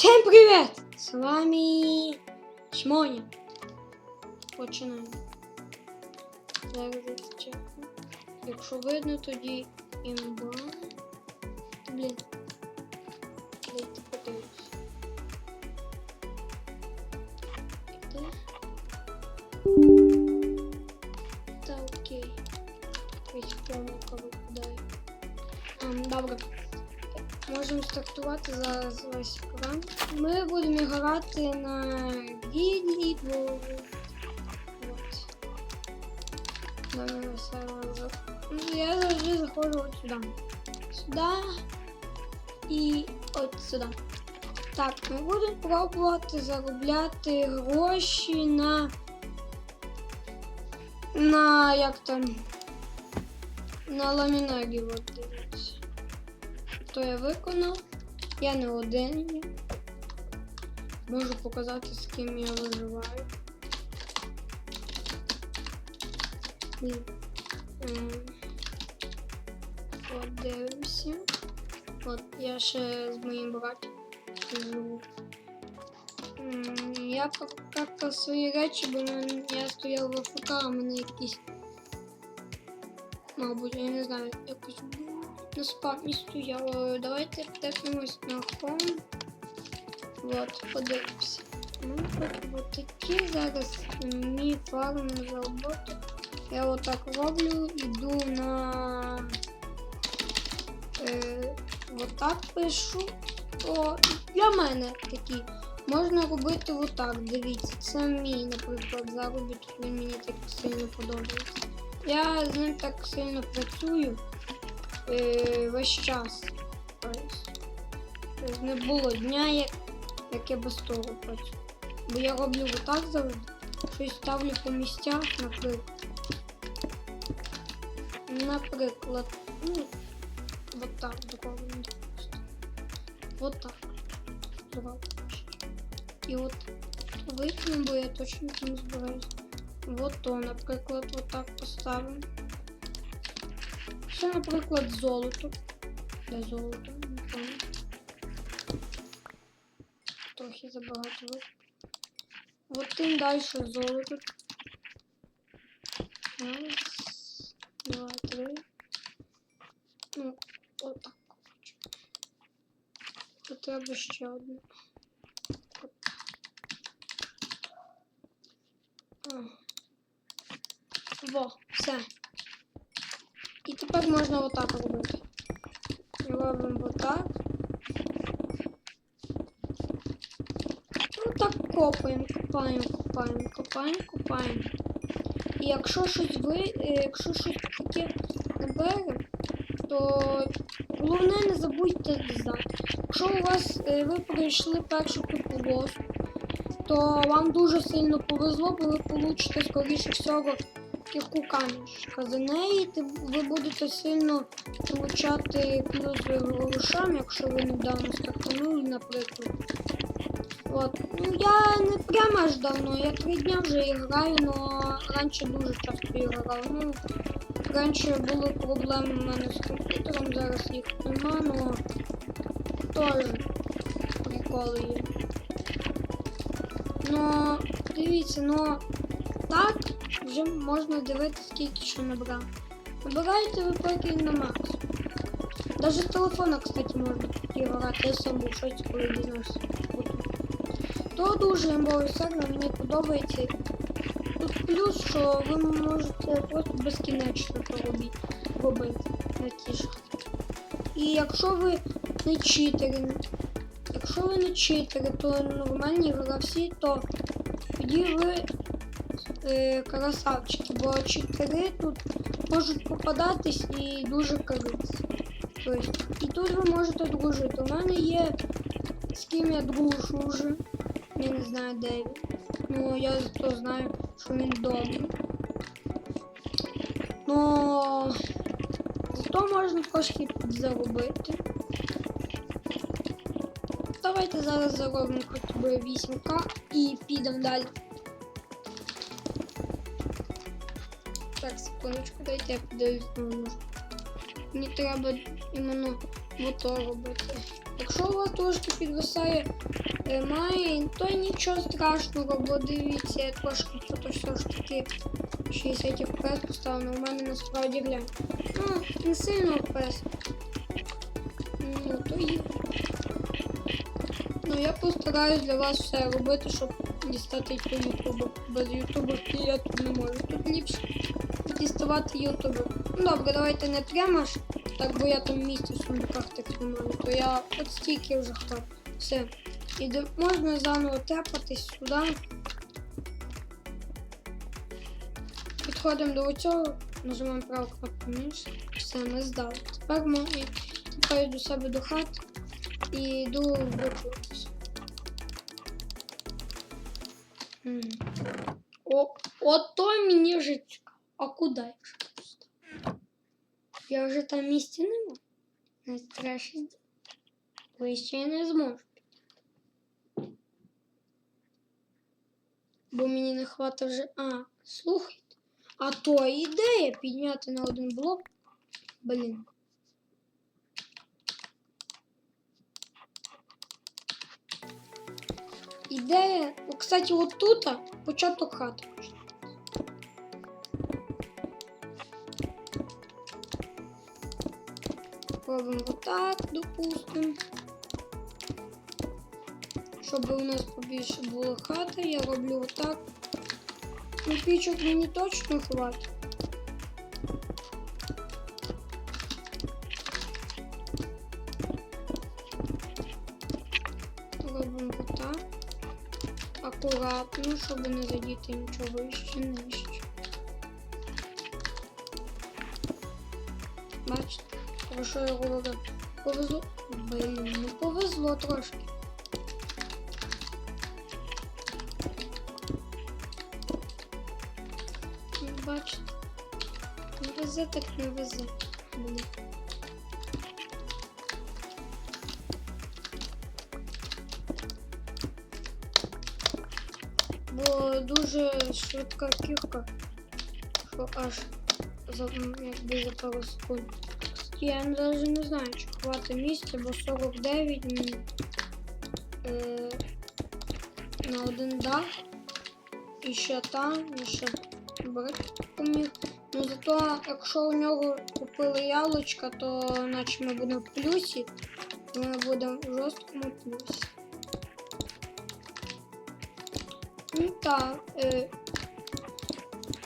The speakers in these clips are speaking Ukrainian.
Всем привет! С вами Шмоня. Починаємо. Зараз я це чекну. Якщо видно, тоді імба. Блін. Дайте подивлюсь. Іде. Та окей. Ось помилка випадає. Ем, Добре. Можемо стартувати зараз весь екран. Ми будемо грати на гідлі, бо от. На сервер за- Ну, Я завжди заходжу от сюди. Сюди і от сюди. Так, ми будемо пробувати заробляти гроші на. На як там. На ламінарі, от дивіться то я виконав. Я не один. Можу показати, з ким я виживаю. Ем, От дивимося. От я ще з моїм братом живу. Я как-то свої речі, бо я стояв в АФК, а мене якісь. Мабуть, я не знаю, якось на спавні стояло. Давайте тепнемось на хом. Вот, подивимося. Ну, от, от такі зараз мій фарм за роботу. Я отак роблю, іду на е, отак пишу. То для мене такі. Можна робити отак, дивіться. Це мій, наприклад, заробіток, він мені так сильно подобається. Я з ним так сильно працюю е, весь час. Тобто Не було дня, як, як я без того працюю. Бо я роблю отак завжди. Щось ставлю по місцях, наприклад. Наприклад, ну, отак зроблено. допустим. Отак. Зроблено. І от викину, бо я точно не збираюсь. Вот то, наприклад, отак поставимо. Ще, наприклад, золото. Де золото? Не пам'ятаю. Трохи забагато ви. От тим далі золото. Раз, два, три. Ну, отак. треба ще одне. Во, все. І тепер можна отак робити. Робимо отак. Отак копаємо, копаємо, копаємо, копаємо, копаємо. І якщо щось ви, е, якщо щось таке набере, то головне не забудьте здати. Якщо у вас е, ви пройшли першу купу босу, то вам дуже сильно повезло, бо ви получите, скоріше всього, кірку камішка. За неї ти- ви будете сильно получати плюс грошам, якщо ви недавно стартанули, наприклад. От. Ну я не прямо аж давно, я три дня вже граю, але раніше дуже часто грав. Ну, раніше були проблеми в мене з комп'ютером, зараз їх нема, але теж приколи є. Ну, дивіться, ну так вже можна дивитися, скільки що набрав. Набираєте ви поки на макс. Даже з телефона, кстати, можна і грати. Я сам був щось, коли дізнався. То дуже імбовий сервер, мені подобається. Тут плюс, що ви можете просто безкінечно то робити, на ті ж. І якщо ви не читери, якщо ви не читери, то нормальні гравці, то тоді ви е, красавчики, бо читери тут можуть попадатись і дуже корисні. Тобто, і тут ви можете дружити. У мене є з ким я дружу вже. Я не знаю, де він. Ну, я зато знаю, що він добрий. Ну, зато можна трошки заробити. Давайте зараз заробимо хоч би 8к і підемо далі. Так, секундочку, дайте я подивлюсь на Мені треба іменно ото робити. Якщо у вас трошки підвисає е, має, то нічого страшного, бо дивіться, я трошки то все ж таки 60 FPS поставлено, у мене насправді глянь. Ну, не сильно FPS. Ну, то є. Ну, я постараюсь для вас все робити, щоб дістати по Ютубу. Без Ютубу я тут не можу. Тут ліпше діставати Ютубу. Ну добре, давайте не прямо ж, так бо я там місця в сундуках так не маю. То я от стільки вже хватить. Все. І можна заново тепатись сюди. Підходимо до цього, нажимаємо праву кнопку миші. Все, ми здали. Тепер ми тепер йду себе до хати і йду викликатися. О, ото мені жичка. А куди я ж просто? Я вже там місця нема. Не страшно. Вище я не зможу. Бо мені не хватить вже. А, слухайте. А то ідея підняти на один блок. Блін. Ідея. О, Кстати, от тут початок хати. Робимо отак, допустимо. Щоб у нас побільше було хати, я роблю отак. Ну, пічок мені точно хватить. Робимо отак. Акуратно, щоб не задіти нічого нижче. Що я говорю? Повезло. Блін, ну повезло трошки. Ну, Бачите? Не везе так не везе. Блін. Бо дуже швидка кірка, що аж за, якби за пару секунд. Я навіть не знаю, чи хватить місця, бо 49 мені е, на один дах. І ще там, і ще поміг. Ну зато якщо у нього купили яблучка, то наче ми будемо в плюсі, ми будемо в жорсткому плюсі. Ну так, е,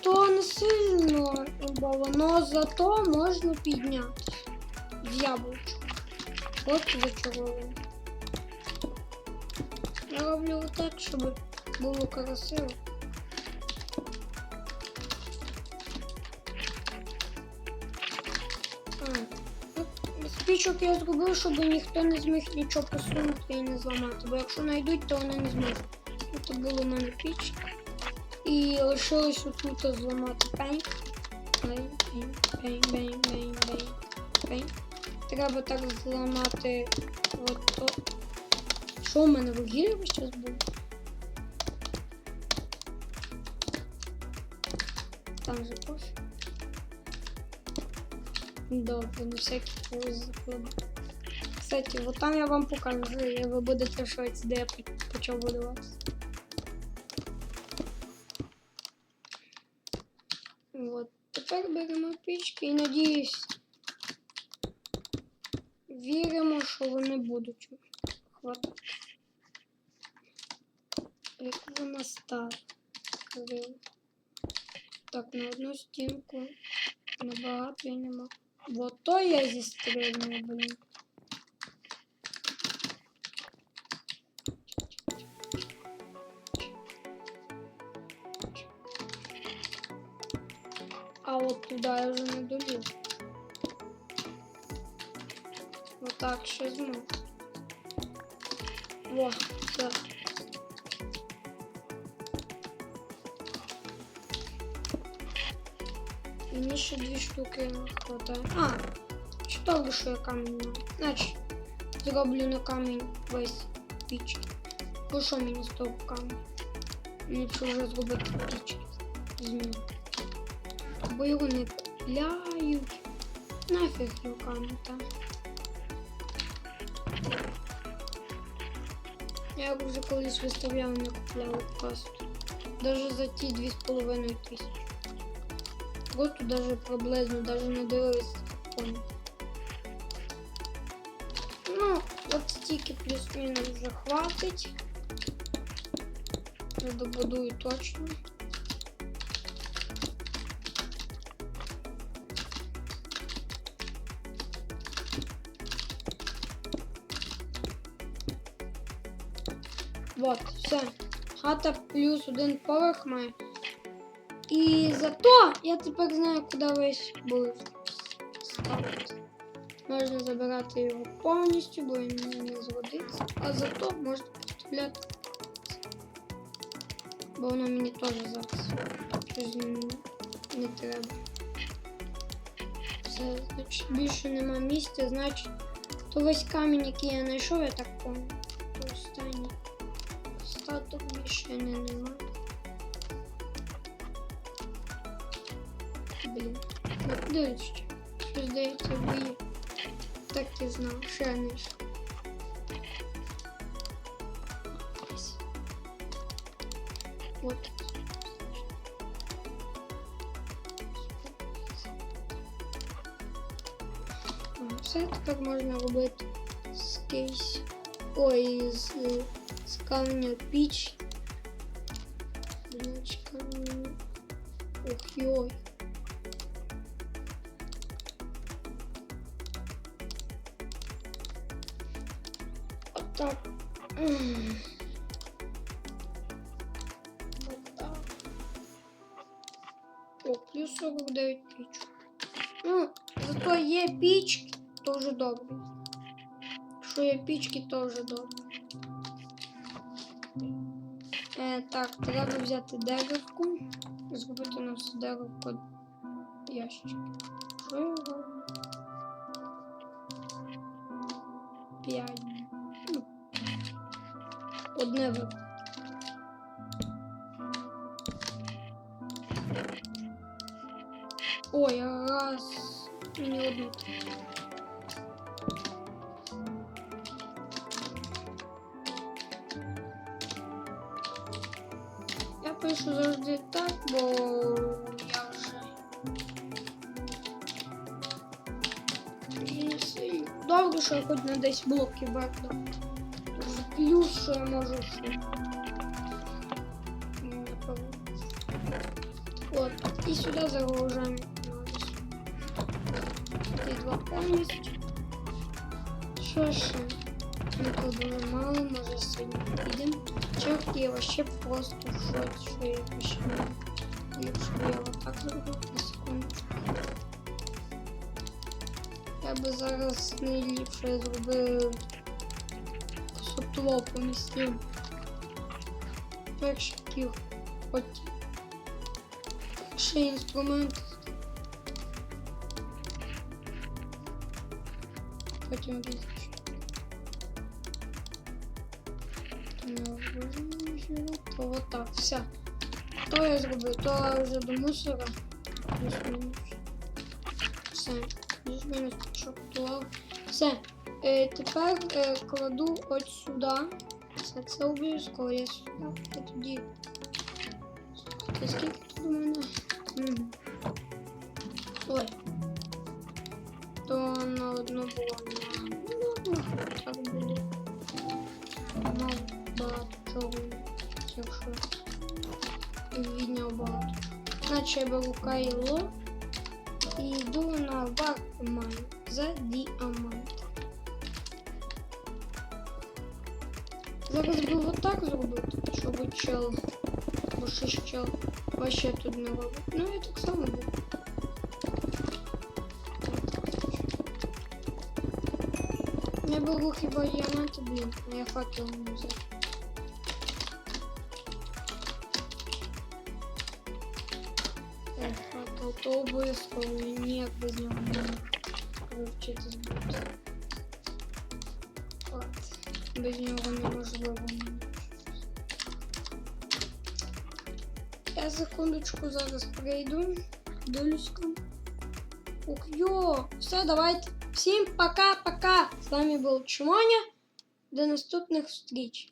то не сильно імбово, но зато можна піднятися з яблучок. От зачаровано. Я роблю так, щоб було красиво. А, Спічок я зробив, щоб ніхто не зміг нічого посунути і не зламати, бо якщо знайдуть, то вони не зможуть. Це було в мене піч. І лишилось отут зламати пень. Пень, пень, пень, пень, пень, пень. Треба так зламати от то. Що у мене вугілля зараз буде? Там же пофіг. Добре, на всякий закладу. Кстати, вот там я вам покажу, і ви будете в шоці, де я почав будуватися. Вот. Тепер беремо пічки і надіюсь. Віримо, що вони будуть хватати. Як вона. Криво. Так, на одну стінку. Набагато я нема. Вот то я зістрільну, блін. А от туди я вже не доліз. Отак ще зможу. О, так. Мені ще дві штуки не хватає. А, що що я камінь маю? Значить, зроблю на камінь весь пічки. Бо що мені з того камінь? Б вже зробити пічки з. Бо його не купляють. Нафіг руками там. Я вже колись виставляв на купляв касту. Даже за ті 2,5 тисячі. Просто даже приблизно, даже не дивилися телефон. Ну, от стільки плюс-мінус вже хватить. Добудую точно. Вот, все. Хата плюс один поверх має. І зато я тепер знаю, куди весь був ставити. Можна забирати його повністю, бо він не згодиться. А зато можна поставляти. Бо воно мені теж зараз щось не, треба. Все, значить, більше нема місця, значить, то весь камінь, який я знайшов, я так пам'ятаю. Статок більше не нема. Блін. Ну, дивіться. Що здається, бої. Так і знав, ще не йшов. Ось. От. О, Все тепер можна робити з кейс. Ой, з, е, з камня піч. Ох, йой. Отак. Отак. О, плюс 49 піч. Ну, зато є пічки, то вже добре. Що є пічки, то вже добре. Е, так, треба взяти деревку. Зробити у нас деревко ящик. Що? П'ять. Ну, Одне ви. Ой, раз. Не одну. Пишу так, бо я вже. сильно. Добре, що я хоч на десь блоки бачу. Плюс, що я можу ще. От, і сюди загружаємо. Ті два повністю. Що ще? Ніколи було мало, може сьогодні підемо. Чек я вообще просто в шоці, що я. Ліпше б я отак зробив на секундочку. Я би зараз найліпше зробив сотло помістив. Перший кіл. Потім. Ще інструмент. Потім різніше. То вот так, все. То я зроблю, то вже до мусора. Все. Плюс-мінус пішов Все. Е, тепер е, кладу от сюди. Все це обов'язково я сюди. А тоді. Та скільки тут у мене? Мгм. Ой. То на одну було на. Ну, так було. Мав багато чого, якщо відняв багато. Значить я беру кайло і йду на варман за діамант. Зараз би отак зробити, щоб чел, бо ще ж чел вообще тут не робить. Ну я так само буду. Я беру хіба діаманти, блін, а я факел не взяв. Факел, то обов'язково ніяк без нього не можу вивчитись буде. От. Без нього неможливо. Я секундочку зараз прийду, дивлюсь. Ух, йо. Все, давайте. Всім пока-пока. З вами був Чмоня. До наступних зустріч.